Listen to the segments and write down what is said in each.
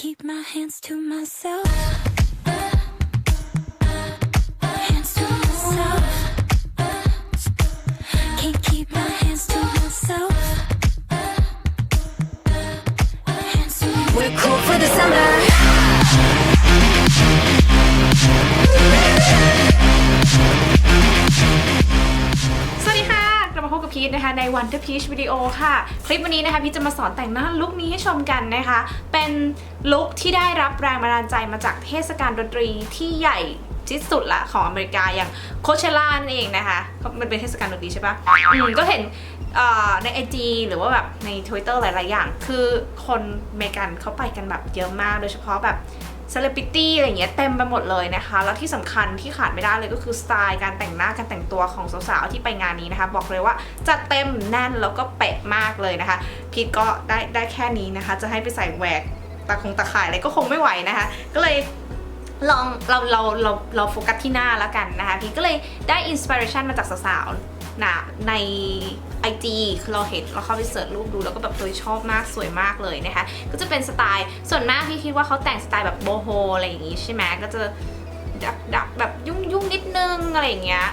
keep my hands to myself. ใน Wonder Peach วิดีโอค่ะ คลิปวันนี้นะคะพีทจะมาสอนแต่งหน้าลุคนี้ให้ชมกันนะคะ เป็นลุคที่ได้รับแรงบันดาลใจมาจากเทศกาลดนตรีที่ใหญ่ที่สุดละของอเมริกาอย่างโคเชล่านั่นเองนะคะก็มันเป็นเทศกาลดนตรีใช่ปะก็เห็นเอ่อใน IG หรือว่าแบบใน Twitter หลาย ๆ อย่าง คือคนอเมริกันเขาไปกันแบบเยอะมากโดยเฉพาะแบบ เซเลบริตี้อะไรเงี้ยเต็มไปหมดเลยนะคะ แล้วที่สำคัญที่ขาดไม่ได้เลยก็คือสไตล์การแต่งหน้าการแต่งตัวของสาวๆที่ไปงานนี้นะคะ บอกเลยว่าจัดเต็มแน่นแล้วก็เป๊ะมากเลยนะคะพีทก็ได้ได้แค่นี้นะคะ จะให้ไปใส่แหวกตาคงตาข่ายอะไรก็คงไม่ไหวนะคะ ก็เลยลองเราเราเราเราโฟกัสที่หน้าแล้วกันนะคะพีทก็เลยได้อินสปิเรชันมาจากสาวๆ นะใน IG คือเราเห็นเราเข้าไปเสิร์ชรูปดูแล้วก็แบบตัวชอบมากสวยมากเลยนะคะ ก็จะเป็นสไตล์ส่วนมากที่คิดว่าเขาแต่งสไตล์แบบโบโฮอะไรอย่างงี้ใช่ไหมก็จะดักดักแบบยุ่งยุ่งนิดนึงอะไรอย่างเงี้ย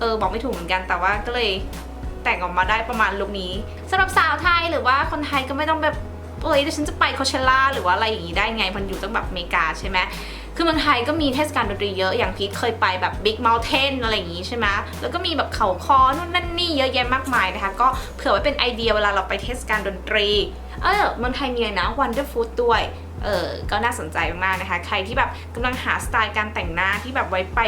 เออบอกไม่ถูกเหมือนกันแต่ว่าก็เลยแต่งออกมาได้ประมาณลุคนี้สำหรับสาวไทยหรือว่าคนไทยก็ไม่ต้องแบบเอ้ยเดี๋ยวฉันจะไปโคเชล่าหรือว่าอะไรอย่างงี้ได้ไงมันอยู่ตั้งแบบอเมริกาใช่ไหม คือเมืองไทยก็มีเทศกาลดนตรีเยอะอย่างพีทเคยไปแบบ Big Mountain อะไรอย่างงี้ใช่ไหมแล้วก็มีแบบเขาคอนู่นนั่นนี่เยอะแยะมากมายนะคะ ก็เผื่อไว้เป็นไอเดียเวลาเราไปเทศกาลดนตรี เออเมืองไทยมีอะไรนะ Wonder Food ด้วยเออก็น่าสนใจมากนะคะ ใครที่แบบกำลังหาสไตล์การแต่งหน้าที่แบบไว้ไป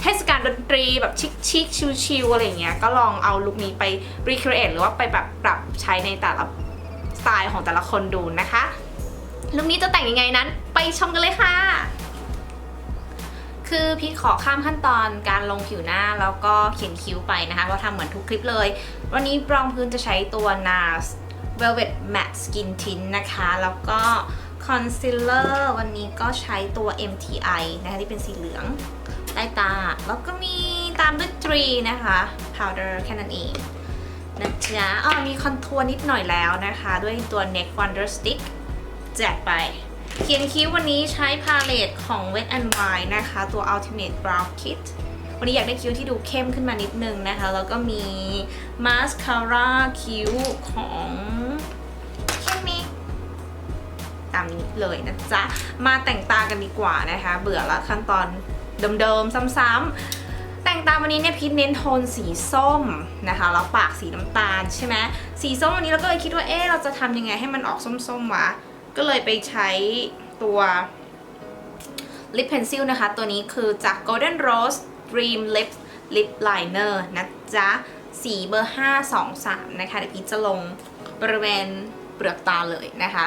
เทศกาลดนตรีแบบชิคๆชิลๆอะไรอย่างเงี้ย ก็ลองเอาลุคนี้ไป recreate หรือว่าไปแบบปรับใช้ในแต่ละสไตล์ของแต่ละคนดูนะคะ ลุคนี้จะแต่งยังไงนั้น ไปชมกันเลยค่ะ คือพี่ขอข้ามขั้นตอนการลงผิวหน้าแล้วก็เขียนคิ้วไปนะคะเราทำเหมือนทุกคลิปเลย วันนี้รองพื้นจะใช้ตัว NARS Velvet Matte Skin Tint นะคะ แล้วก็คอนซีลเลอร์วันนี้ก็ใช้ตัว MTI นะคะที่เป็นสีเหลืองใต้ตา แล้วก็มีตามด้วยตรีนะคะ powder แค่นั้นเองนะจ๊ะอ๋อมีคอนทัวร์นิดหน่อยแล้วนะคะ ด้วยตัว Neck Wonder Stick แจกไป เขียนคิ้ววันนี้ใช้พาเลตของ Wet n Wild นะคะ ตัว Ultimate Brow Kit วันนี้อยากได้คิ้วที่ดูเข้มขึ้นมานิดนึงนะคะ แล้วก็มีมาสคาร่าคิ้วของแค่นี้ตามนี้เลยนะจ๊ะ มาแต่งตากันดีกว่านะคะ เบื่อละขั้นตอนเดิมๆ ซ้ำๆ แต่งตาวันนี้เนี่ยพีทเน้นโทนสีส้มนะคะ แล้วปากสีน้ำตาลใช่ไหมสีส้มวันนี้เราก็เลยคิดว่าเอ๊ะเราจะทำยังไงให้มันออกส้มๆวะ ก็เลยไปใช้ตัวลิปเพนซิลนะคะ ตัวนี้คือจาก Golden Rose Dream Lip Lip Liner นะจ๊ะ สีเบอร์ 523 นะคะ เดี๋ยวพีชจะลงบริเวณเปลือกตาเลยนะคะ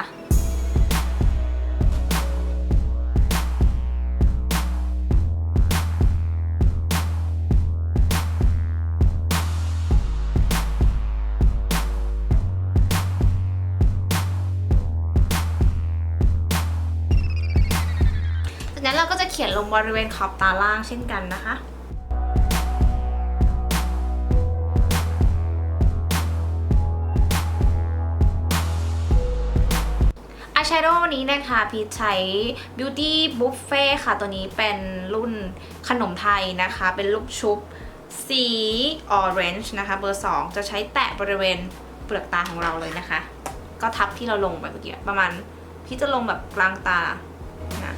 เขียนลงบริเวณขอบตาล่างเช่นกันนะคะ อายแชโดว์นี้นะคะพีชใช้ Beauty Buffet ค่ะ ตัวนี้เป็นรุ่นขนมไทยนะคะ เป็นลูกชุบสี Orange นะคะ เบอร์ 2 จะใช้แตะบริเวณเปลือกตาของเราเลยนะคะ ก็ทับที่เราลงไปเมื่อกี้ประมาณพี่จะลงแบบกลางตานะ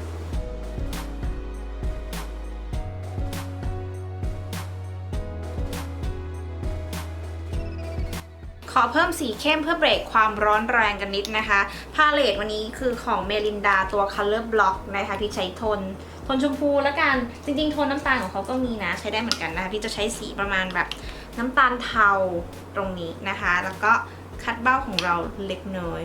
ขอเพิ่มสีเข้มเพื่อเบรกความร้อนแรงกันนิดนะคะ พาเลตวันนี้คือของเมลินดาตัว Color Block นะคะที่ใช้ทน ทนชมพูแล้วกัน จริงๆ โทนน้ำตาลของเขาก็มีนะ ใช้ได้เหมือนกันนะคะ พี่จะใช้สีประมาณแบบน้ำตาลเทาตรงนี้นะคะ แล้วก็คัดเบ้าของเราเล็กน้อย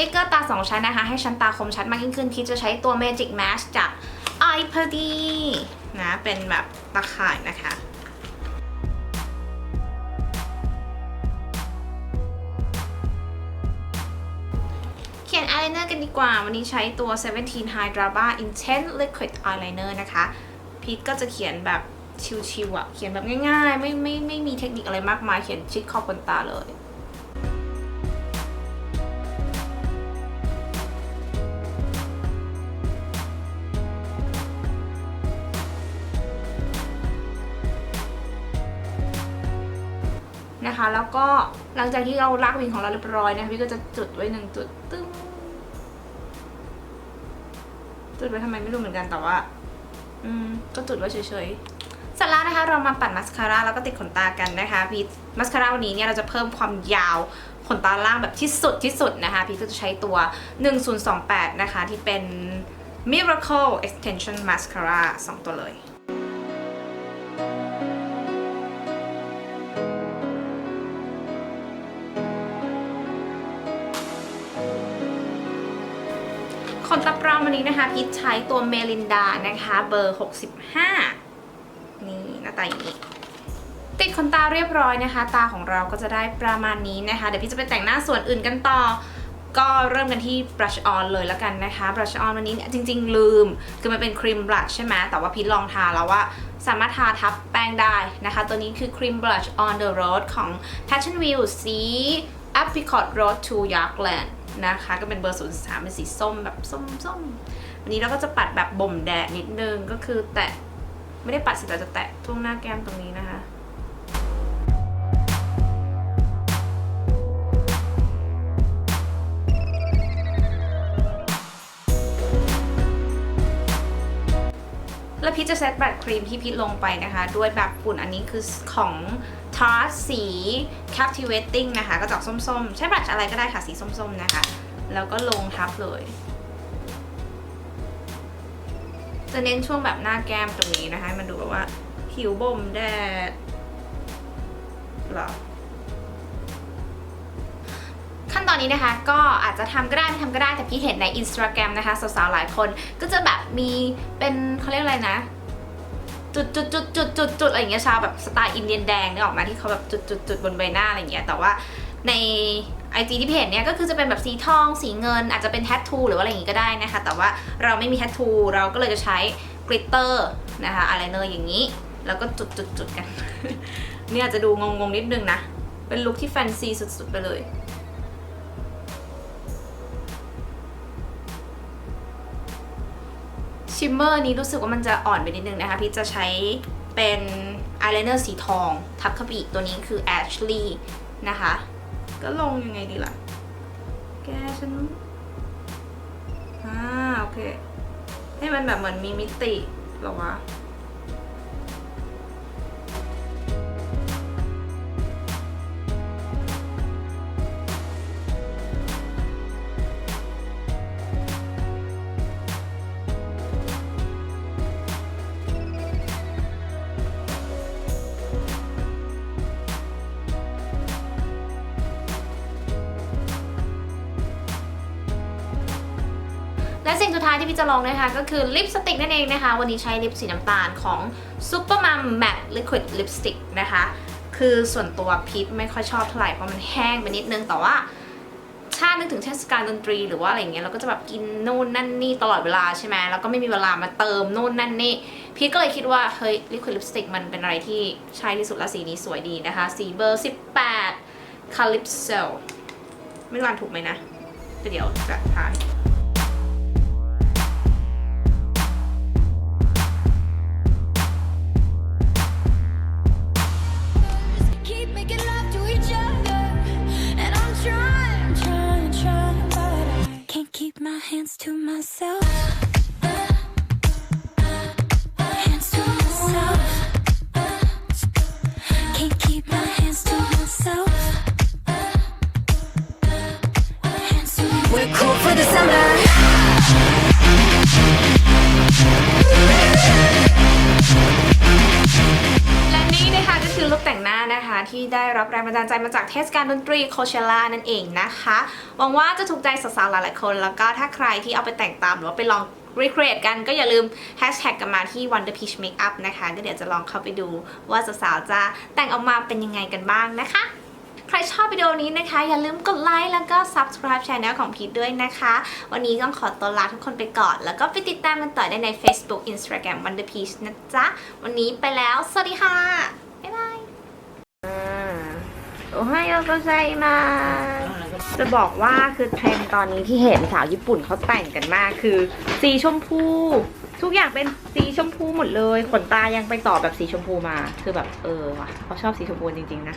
ติดสติกเกอร์ตา 2 ชั้นนะคะ ให้ชั้นตาคมชัดมากยิ่งขึ้นพี่จะใช้ตัว Magic Mask จาก i p a d y นะ เป็นแบบตาข่ายนะคะเขียน eyeliner eyeliner กันดีกว่า วันนี้ใช้ตัว 17 Hydraba Intense Liquid Eyeliner นะคะ พีทก็จะเขียนแบบชิวๆอะเขียนแบบง่ายๆ ไม่ไม่ไม่มีเทคนิคอะไรมากมาย เขียนชิดขอบขนตาเลย นะคะ แล้วก็หลังจากที่เราลากวิงของเราเรียบร้อยนะคะพี่ก็จะจุดไว้หนึ่งจุดตึ้งจุดไว้ทำไมไม่รู้เหมือนกันแต่ว่า อืม ก็จุดไว้เฉยๆสร็จแล้วนะคะ เรามาปัดมัสคาร่าแล้วก็ติดขนตากันนะคะ พีทมัสคาร่าวันนี้เนี่ยเราจะเพิ่มความยาวขนตาล่างแบบที่สุดที่สุดนะคะ พีทก็จะใช้ตัว 1028 นะคะ ที่เป็น Miracle Extension Mascara สองตัวเลย นตาปลอมวันนี้นะคะพีทใช้ตัวเมลินดานะคะเบอร์ 65 นี่หน้าตาอย่างนี้ติดขนตาเรียบร้อยนะคะ ตาของเราก็จะได้ประมาณนี้นะคะ เดี๋ยวพี่จะไปแต่งหน้าส่วนอื่นกันต่อ ก็เริ่มกันที่ brush on เลยแล้วกันนะคะ brush on วันนี้เนี่ยจริง ๆ ลืม คือมันเป็นครีมบลัชใช่ไหมแต่ว่าพีทลองทาแล้วว่าสามารถทาทับแป้งได้นะคะ ตัวนี้คือครีมบลัช on the road ของ Passion View สี Apricot Road to Yorkland นะคะ ก็เป็นเบอร์ 03 เป็นสีส้มแบบส้มส้มวันนี้เราก็จะปัดแบบบ่มแดดนิดนึงก็คือแตะไม่ได้ปัดสิแต่จะแตะตรงหน้าแก้มตรงนี้นะคะ แล้วพีชจะเซตแบบครีมที่พีชลงไปนะคะ ด้วยแบบฝุ่นอันนี้คือของ t a r สี Captivating นะคะก็จะออกส้มๆ ใช้บรัชอะไรก็ได้ค่ะสีส้มๆนะคะ แล้วก็ลงทับเลย จะเน้นช่วงแบบหน้าแก้มตรงนี้นะคะ มันดูแบบว่าผิวบ่มแดดหรอ นตอนนี้นะคะ ก็อาจจะทำก็ได้ไม่ทำก็ได้แต่พี่เห็นใน Instagram นะคะสาวๆหลายคนก็จะแบบมีเป็นเขาเรียกอะไรนะจุดจุดจุดจุดจุดจุดอะไรอย่างเงี้ยชาวแบบสไตล์อินเดียนแดงนึกออกมาที่เขาแบบจุดจุดจุดบนใบหน้าอะไรอย่างเงี้ยแต่ว่าใน IG ที่พี่เห็นเนี่ยก็คือจะเป็นแบบสีทองสีเงิน อาจจะเป็นแทททูหรือว่าอะไรอย่างงี้ก็ได้นะคะ แต่ว่าเราไม่มีแทททูเราก็เลยจะใช้กริตเตอร์นะคะอะไรเนอร์อย่างนี้ แล้วก็จุดจุดจุดกัน เนี่ยอาจจะดูงงๆนิดนึงนะ เป็นลุคที่แฟนซีสุดๆไปเลย ชิมเมอร์นี้รู้สึกว่ามันจะอ่อนไปนิดนึงนะคะพี่จะใช้เป็นอายไลเนอร์สีทอง ทับเข้าไปอีกตัวนี้คือ Ashley นะคะ ก็ลงยังไงดีล่ะ แกฉันอ่าโอเค ให้มันแบบเหมือนมีมิติหรอวะ และสิ่งสุดท้ายที่พี่จะลองนะคะก็คือลิปสติกนั่นเองนะคะ วันนี้ใช้ลิปสีน้ำตาลของ Supermum Matte Liquid Lipstick นะคะ คือส่วนตัวพีทไม่ค่อยชอบเท่าไหร่เพราะมันแห้งไปนิดนึงแต่ว่าถ้านึกถึงเทศกาลดนตรีหรือว่าอะไรเงี้ยเราก็จะแบบกินนู่นนั่นนี่ตลอดเวลาใช่ไหมแล้วก็ไม่มีเวลามาเติมนู่นนั่นนี่พีทก็เลยคิดว่าเฮ้ยลิควิดลิปสติกมันเป็นอะไรที่ใช่ที่สุดและสีนี้สวยดีนะคะ สีเบอร์ 18 Calypso ไม่รู้อ่านถูกไหมนะแต่เดี๋ยวจะทาย hands to myself. ที่ได้รับแรงบันดาลใจมาจากเทศกาลดนตรีโคเชล่านั่นเองนะคะ หวังว่าจะถูกใจสาวๆหลายๆคน แล้วก็ถ้าใครที่เอาไปแต่งตามหรือว่าไปลอง recreat กันก็อย่าลืม hashtag กันมาที่ Wonder Peach Makeup นะคะ ก็เดี๋ยวจะลองเข้าไปดูว่าสาวๆจะแต่งออกมาเป็นยังไงกันบ้างนะคะ ใครชอบวิดีโอนี้นะคะ อย่าลืมกดไลค์แล้วก็ subscribe channel ของพีทด้วยนะคะ วันนี้ต้องขอตัวลาทุกคนไปก่อน แล้วก็ไปติดตามกันต่อได้ใน Facebook Instagram Wonder Peach นะจ๊ะ วันนี้ไปแล้ว สวัสดีค่ะ โอไฮโอโกไซมาจะบอกว่าคือเทรนตอนนี้ที่เห็นสาวญี่ปุ่นเขาแต่งกันมากคือ สีชมพู ทุกอย่างเป็นสีชมพูหมดเลย ขนตายังไปต่อแบบสีชมพูมา คือแบบเออว่ะเขาชอบสีชมพูจริงๆนะ